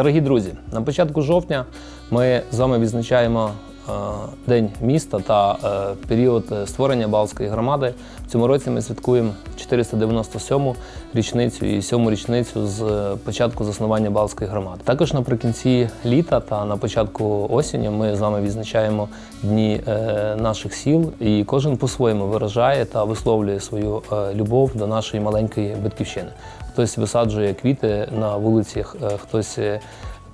Дорогі друзі, на початку жовтня ми з вами відзначаємо е, День міста та е, період е, створення Балтської громади. В цьому році ми святкуємо 497-му річницю і 7-му річницю з початку заснування Балтської громади. Також наприкінці літа та на початку осені ми з вами відзначаємо дні наших сіл, і кожен по-своєму виражає та висловлює свою любов до нашої маленької батьківщини. Хтось висаджує квіти на вулицях, е, хтось е,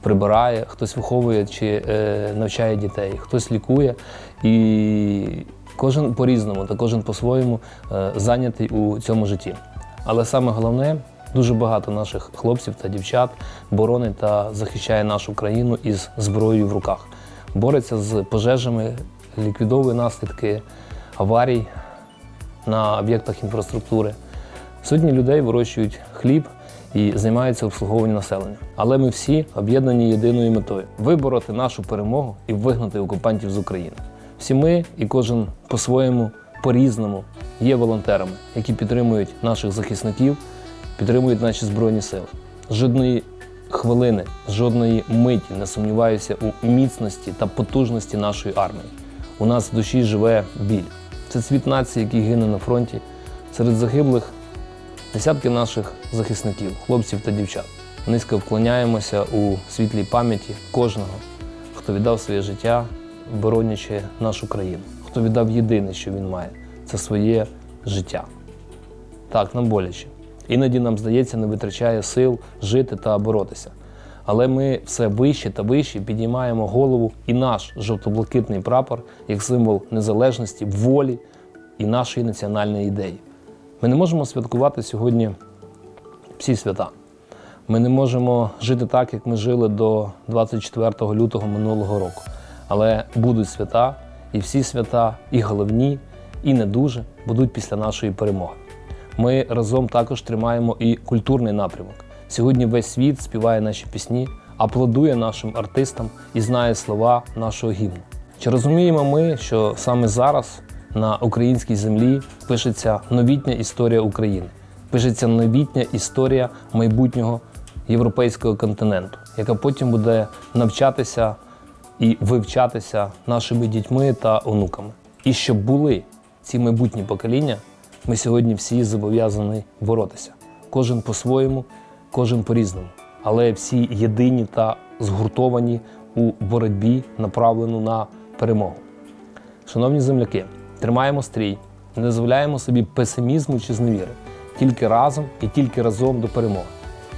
прибирає, хтось виховує чи е, навчає дітей, хтось лікує. І кожен по-різному та кожен по-своєму зайнятий у цьому житті. Але саме головне, дуже багато наших хлопців та дівчат боронить та захищає нашу країну із зброєю в руках. Бореться з пожежами, ліквідовує наслідки аварій на об'єктах інфраструктури. Сотні людей вирощують хліб і займаються обслуговуванням населення. Але ми всі об'єднані єдиною метою вибороти нашу перемогу і вигнати окупантів з України. Всі ми і кожен по-своєму, по-різному є волонтерами, які підтримують наших захисників, підтримують наші збройні сили. Жодної хвилини, жодної миті не сумніваюся у міцності та потужності нашої армії. У нас в душі живе біль. Це цвіт нації, який гине на фронті. Серед загиблих десятки наших захисників, хлопців та дівчат. Низько вклоняємося у світлій пам'яті кожного, хто віддав своє життя, боронячи нашу країну, хто віддав єдине, що він має це своє життя. Так, нам боляче. Іноді нам здається, не витрачає сил жити та боротися. Але ми все вище та вище піднімаємо голову і наш жовто-блакитний прапор як символ незалежності, волі і нашої національної ідеї. Ми не можемо святкувати сьогодні всі свята. Ми не можемо жити так, як ми жили до 24 лютого минулого року. Але будуть свята, і всі свята, і головні, і не дуже, будуть після нашої перемоги. Ми разом також тримаємо і культурний напрямок. Сьогодні весь світ співає наші пісні, аплодує нашим артистам і знає слова нашого гімну. Чи розуміємо ми, що саме зараз на українській землі пишеться новітня історія України, пишеться новітня історія майбутнього європейського континенту, яка потім буде навчатися і вивчатися нашими дітьми та онуками. І щоб були ці майбутні покоління, ми сьогодні всі зобов'язані боротися. Кожен по-своєму, кожен по-різному, але всі єдині та згуртовані у боротьбі, направлену на перемогу. Шановні земляки, тримаємо стрій, не дозволяємо собі песимізму чи зневіри. Тільки разом і тільки разом до перемоги.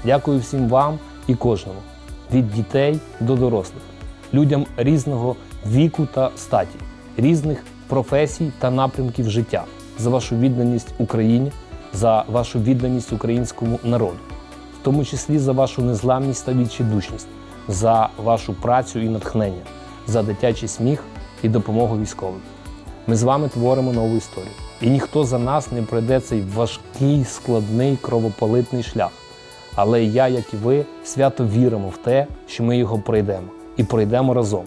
Дякую всім вам і кожному, від дітей до дорослих, людям різного віку та статі, різних професій та напрямків життя. За вашу відданість Україні, за вашу відданість українському народу, в тому числі за вашу незламність та відчайдушність, за вашу працю і натхнення, за дитячий сміх і допомогу військовим. Ми з вами творимо нову історію. І ніхто за нас не пройде цей важкий, складний кровополитний шлях. Але я, як і ви, свято віримо в те, що ми його пройдемо і пройдемо разом.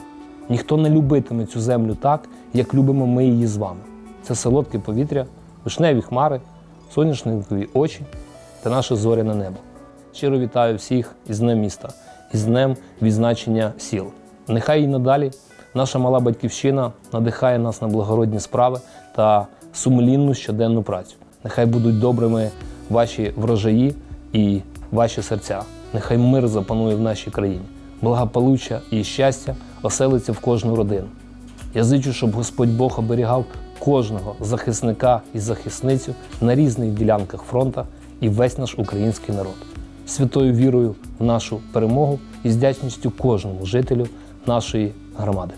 Ніхто не любитиме цю землю так, як любимо ми її з вами. Це солодке повітря, вишневі хмари, соняшникові очі та наше зоряне небо. Щиро вітаю всіх із Днем міста, із Днем відзначення сіл. Нехай і надалі наша мала батьківщина надихає нас на благородні справи та сумлінну щоденну працю. Нехай будуть добрими ваші врожаї і ваші серця. Нехай мир запанує в нашій країні, благополуччя і щастя оселиться в кожну родину. Я зичу, щоб Господь Бог оберігав кожного захисника і захисницю на різних ділянках фронта і весь наш український народ. Святою вірою в нашу перемогу і з вдячністю кожному жителю нашої громади.